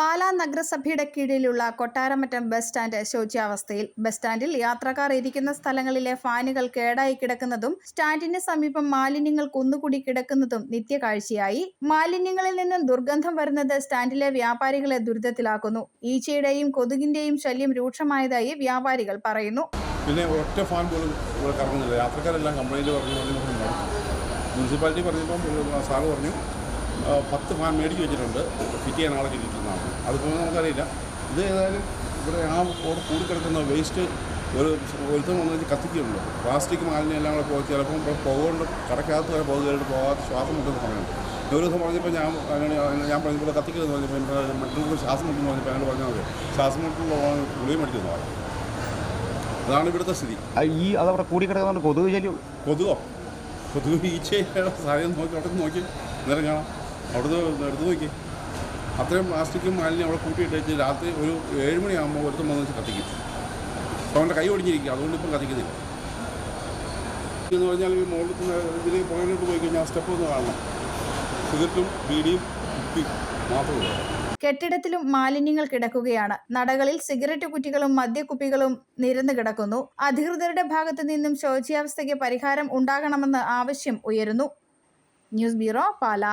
പാലാ നഗരസഭയുടെ കീഴിലുള്ള Kottaramattam bus stand ശോച്യാവസ്ഥയിൽ ബസ് സ്റ്റാൻഡിൽ യാത്രക്കാർ ഇരിക്കുന്ന സ്ഥലങ്ങളിലെ ഫാനുകൾ കേടായി കിടക്കുന്നതും സ്റ്റാൻഡിന് സമീപം മാലിന്യങ്ങൾ കുന്നുകൂടി കിടക്കുന്നതും നിത്യകാഴ്ചയായി. മാലിന്യങ്ങളിൽ നിന്നും ദുർഗന്ധം വരുന്നത് സ്റ്റാൻഡിലെ വ്യാപാരികളെ ദുരിതത്തിലാക്കുന്നു. ഈച്ചയുടെയും കൊതുകിന്റെയും ശല്യം രൂക്ഷമായതായി വ്യാപാരികൾ പറയുന്നു. പിന്നെ ഒറ്റ ഫാൻ പോലും ഇവിടെ കറങ്ങുന്നില്ല. യാത്രക്കാരെല്ലാം കംപ്ലൈന്റ് പറഞ്ഞു. മുനിസിപ്പാലിറ്റി പറഞ്ഞപ്പം ഒരു സാറ് പറഞ്ഞു പത്ത് ഫാൻ മേടിച്ച് വെച്ചിട്ടുണ്ട്. ഫിറ്റ് ചെയ്യാൻ ആളെ കിട്ടിയിട്ടുള്ളതാണ് അതിപ്പോൾ നമുക്കറിയില്ല. ഇത് ഏതായാലും ഇവിടെ ആ കൂടെ കൂടിക്കിടക്കുന്ന വേസ്റ്റ് ഒരു ഒരുത്തം വന്നു കഴിഞ്ഞാൽ കത്തിക്കുന്നുണ്ട്. പ്ലാസ്റ്റിക് മാലിന്യം എല്ലാം കൂടെ പോയി ചിലപ്പം ഇപ്പോൾ കടക്കാത്ത കടക്കകത്ത് വരെ പോകുകയായിട്ട് പോകാത്ത ശ്വാസം മുട്ടുന്ന പറയുന്നുണ്ട് ഒരു ദിവസം പറഞ്ഞപ്പോൾ ഞാൻ അങ്ങനെ ഞാൻ പറഞ്ഞപ്പോൾ കത്തിക്കരുതെന്ന് പറഞ്ഞപ്പോൾ എന്റെ മറ്റുള്ള ശ്വാസം മുട്ടെന്ന് പറഞ്ഞപ്പോൾ എന്നോട് പറഞ്ഞാൽ മതി. ശ്വാസം മുട്ടുള്ള ഗുളിയും മേടിച്ചെന്ന് പറഞ്ഞു അതാണ് ഇവിടുത്തെ സ്ഥിതി. ഈ അതവിടെ കൂടിക്കിടക്കുന്നുണ്ട് കൊതുക് ശല്യം കൊതുകോ? കൊതുക് ഈച്ചയുടെ സാധ്യത നോക്കി അവിടെ നോക്കി നേരം കാണാം. അവിടുന്ന് എടുത്ത് നോക്കി. അത്രയും പ്ലാസ്റ്റിക്കും മാലിന്യം അവിടെ കൂട്ടിയിട്ട് വെച്ച് രാത്രി ഒരു ഏഴ് മണിയാകുമ്പോൾ ഒരുത്തം വന്ന് വെച്ച് കത്തിക്കും. അവന്റെ കൈ ഒടിഞ്ഞിരിക്കും. അതുകൊണ്ട് ഇപ്പം കത്തിക്കുന്നില്ല. എന്ന് പറഞ്ഞാൽ ഈ മുകളിൽ ഇതിൽ പുറകിലോട്ട് പോയി കഴിഞ്ഞാൽ സ്റ്റെപ്പ് ഒന്ന് കാണണം. സിഗരറ്റും ബീഡിയും മാത്രമേ കെട്ടിടത്തിലും മാലിന്യങ്ങൾ കിടക്കുകയാണ്. നടകളിൽ സിഗരറ്റ് കുറ്റികളും മദ്യക്കുപ്പികളും നിരന്നു കിടക്കുന്നു. അധികൃതരുടെ ഭാഗത്തു നിന്നും ശോച്യാവസ്ഥയ്ക്ക് പരിഹാരം ഉണ്ടാകണമെന്ന് ആവശ്യം ഉയരുന്നു. News bureau Pala.